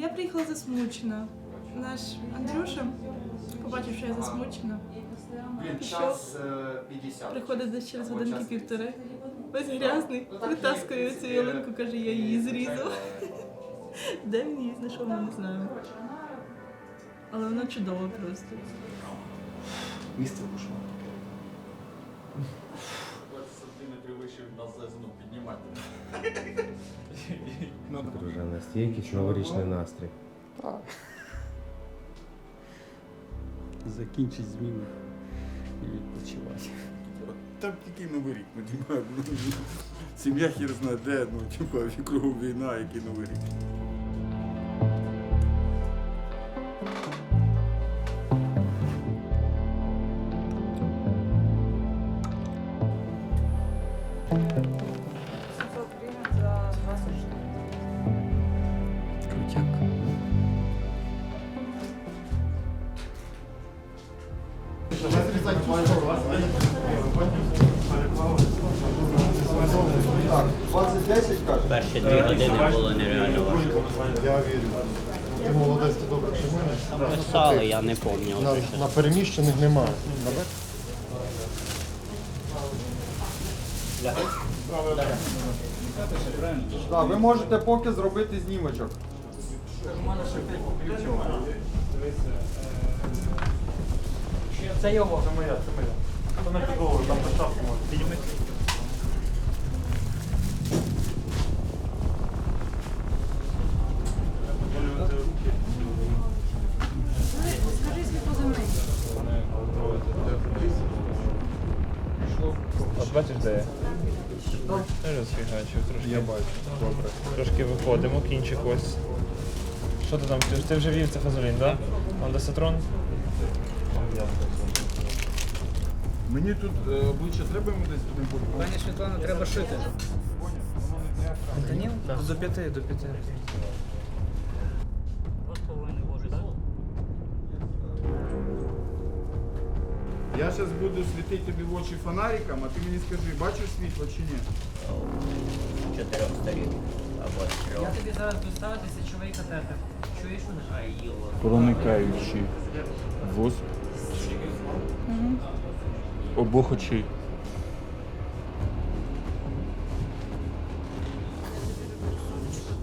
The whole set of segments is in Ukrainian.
Я приїхала засмучена. Наш Андрюша побачив, що я засмучена. Пішов. е, 50. Приходить десь через годинки півтори. Весь грязний, витаскує цю ялинку, каже, я її зрізав. Де він її знайшов, ми не знаємо. Але вона чудова просто. Місце кошмар. 20 сантиметрів вище піднімати. Друже, у нас є якийсь новорічний настрій. Так. Закінчить зміну і відпочивати. Там тільки новий рік, ми ну, сім'я хір знає де, ну, типа, кругом війна, який новий рік. Так, 2010 каже. Перші дві години було нереально важко. Я вірю. Ти молодець, ти добре тримаєш. Писали, я не пам'ятаю. На, вже на переміщених немає. Так, ви можете поки зробити знімочок. Це його. Це моя, це моя. Це на підлогу, там поставки можна. Підійми. От бачиш, де я? Розфігачив трошки. Я бачу. Добре. Трошки виходимо, кінчик ось. Що ти там? Ти, вже вів це фазолін, так? Да? Ондосатрон? Мені тут е, обличчя треба йому десь туди бути? Пані Світлана, треба шити. Фентаніл? До п'яти, до п'яти. Я зараз буду світити тобі в очі фонариком, а ти мені скажи, бачиш світло чи ні? Чотирьох сторін. Або Я тобі зараз доставити сечовий катетер. Чуєш мене? Проникаючий восп обох очей.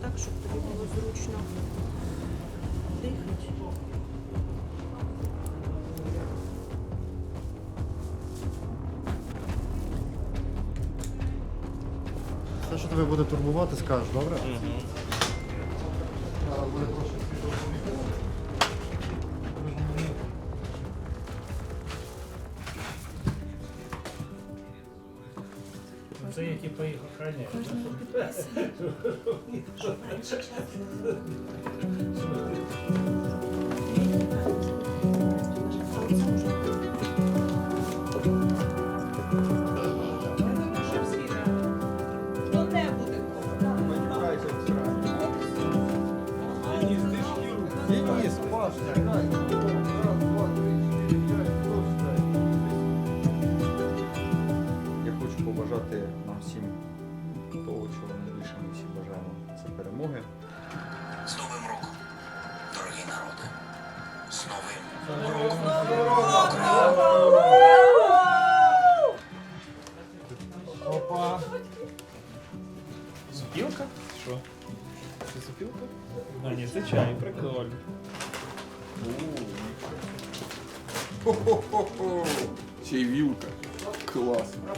Так, щоб тобі було зручно дихати. Все, що тебе буде турбувати, скажеш, добре? Це є типу їх охороняє. Денис, Паш, чекай. Це чай, прикольно. Хо-хо-хо-хо! Ще й вілка. Класно.